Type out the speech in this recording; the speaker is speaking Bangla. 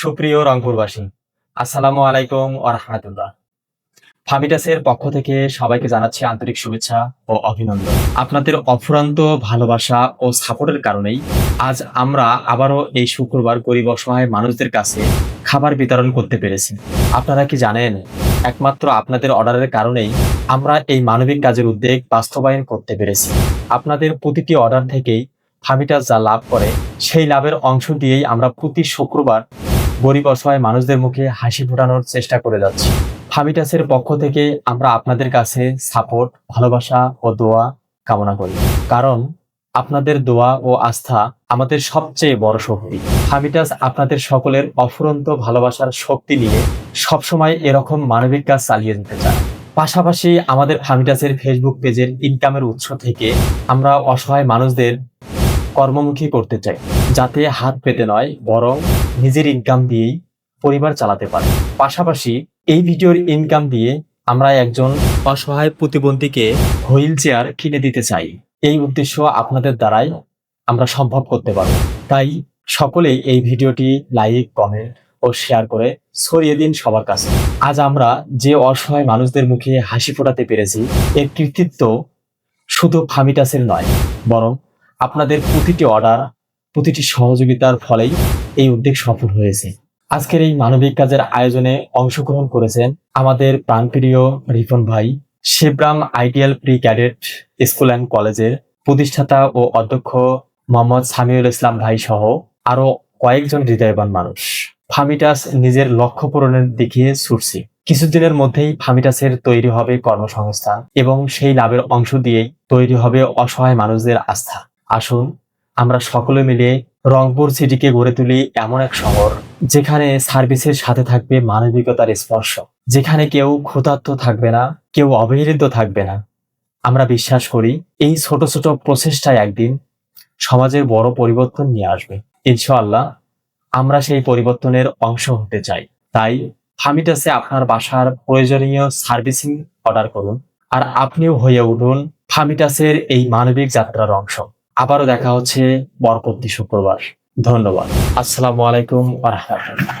সুপ্রিয় রংপুরবাসী, আসসালামু আলাইকুম ও রহমতুল্লাহ। ফামিটাসের পক্ষ থেকে সবাইকে জানাচ্ছি আন্তরিক শুভেচ্ছা ও অভিনন্দন। আপনাদের অফুরান্ত ভালোবাসা ও সাপোর্টের কারণেই আজ আমরা আবারও এই শুক্রবার গরিব অসহায় মানুষদের কাছে খাবার বিতরণ করতে পেরেছি। আপনারা কি জানেন, একমাত্র আপনাদের অর্ডারের কারণেই আমরা এই মানবিক কাজের উদ্যোগ বাস্তবায়ন করতে পেরেছি। আপনাদের প্রতিটি অর্ডার থেকেই ফামিটাস যা লাভ করে, সেই লাভের অংশ দিয়েই আমরা প্রতি শুক্রবার গরিব অসহায় মানুষদের মুখে হাসি ফোটানোর চেষ্টা করে যাচ্ছি। ফামিটাসের পক্ষ থেকে আমরা আপনাদের কাছে সাপোর্ট, ভালোবাসা ও দোয়া কামনা করি। কারণ আপনাদের দোয়া ও আস্থা আমাদের সবচেয়ে বড় শক্তি। ফামিটাস আপনাদের সকলের অফুরন্ত ভালোবাসার শক্তি নিয়ে সবসময় এরকম মানবিক কাজ চালিয়ে যেতে চায়। পাশাপাশি আমাদের ফামিটাসের ফেসবুক পেজের ইনকামের উৎস থেকে আমরা অসহায় মানুষদের কর্মমুখী করতে চাই, যাতে হাত পেতে নয়, বরং নিজের ইনকাম দিয়েই পরিবার চালাতে পারে। পাশাপাশি এই ভিডিওর ইনকাম দিয়ে আমরা একজন অসহায় প্রতিবন্ধীকে হুইল চেয়ার কিনে দিতে চাই। এই উদ্দেশ্য আপনাদের দ্বারাই আমরা সম্ভব করতে পারব। তাই সকলেই এই ভিডিওটি লাইক কমেন্ট ও শেয়ার করে ছড়িয়ে দিন সবার কাছে। আজ আমরা যে অসহায় মানুষদের মুখে হাসি ফোটাতে পেরেছি, এর কৃতিত্ব শুধু ফামিটাসের নয়, বরং আপনাদের প্রতিটি অর্ডার প্রতিটি সহযোগিতার ফলেই এই উদ্যোগ সফল হয়েছে। আজকের এই মানবিক কাজের আয়োজনে অংশগ্রহণ করেছেন আমাদের প্রাণপ্রিয় রিপন ভাই। Shibram ideal pre cadet school and কলেজের প্রতিষ্ঠাতা ও অধ্যক্ষ মোহাম্মদ সামিউল ইসলাম ভাই সহ আরও কয়েকজন হৃদয়বান মানুষ। ফামিটাস নিজের লক্ষ্য পূরণের দিকে ছুটছে। কিছুদিনের মধ্যেই ফামিটাসের তৈরি হবে কর্মসংস্থান এবং সেই লাভের অংশ দিয়েই তৈরি হবে অসহায় মানুষদের আস্থা। আসুন আমরা সকলে মিলে রংপুর সিটিকে গড়ে তুলি এমন এক শহর, যেখানে সার্ভিসের সাথে থাকবে মানবিকতার স্পর্শ। যেখানে কেউ ক্ষুধার্ত থাকবে না, কেউ অবহেলিত থাকবে না। আমরা বিশ্বাস করি এই ছোট ছোট প্রচেষ্টায় একদিন সমাজের বড় পরিবর্তন নিয়ে আসবে। ইনশাআল্লাহ আমরা সেই পরিবর্তনের অংশ হতে চাই। তাই ফামিটাসে আপনার বাসার প্রয়োজনীয় সার্ভিসিং অর্ডার করুন। আর আপনিও হয়ে উঠুন ফামিটাসের এই মানবিক যাত্রার অংশ। আবারও দেখা হচ্ছে বরপত্তি শুক্রবার। ধন্যবাদ। আসসালামু আলাইকুম আহমতুল্লাহ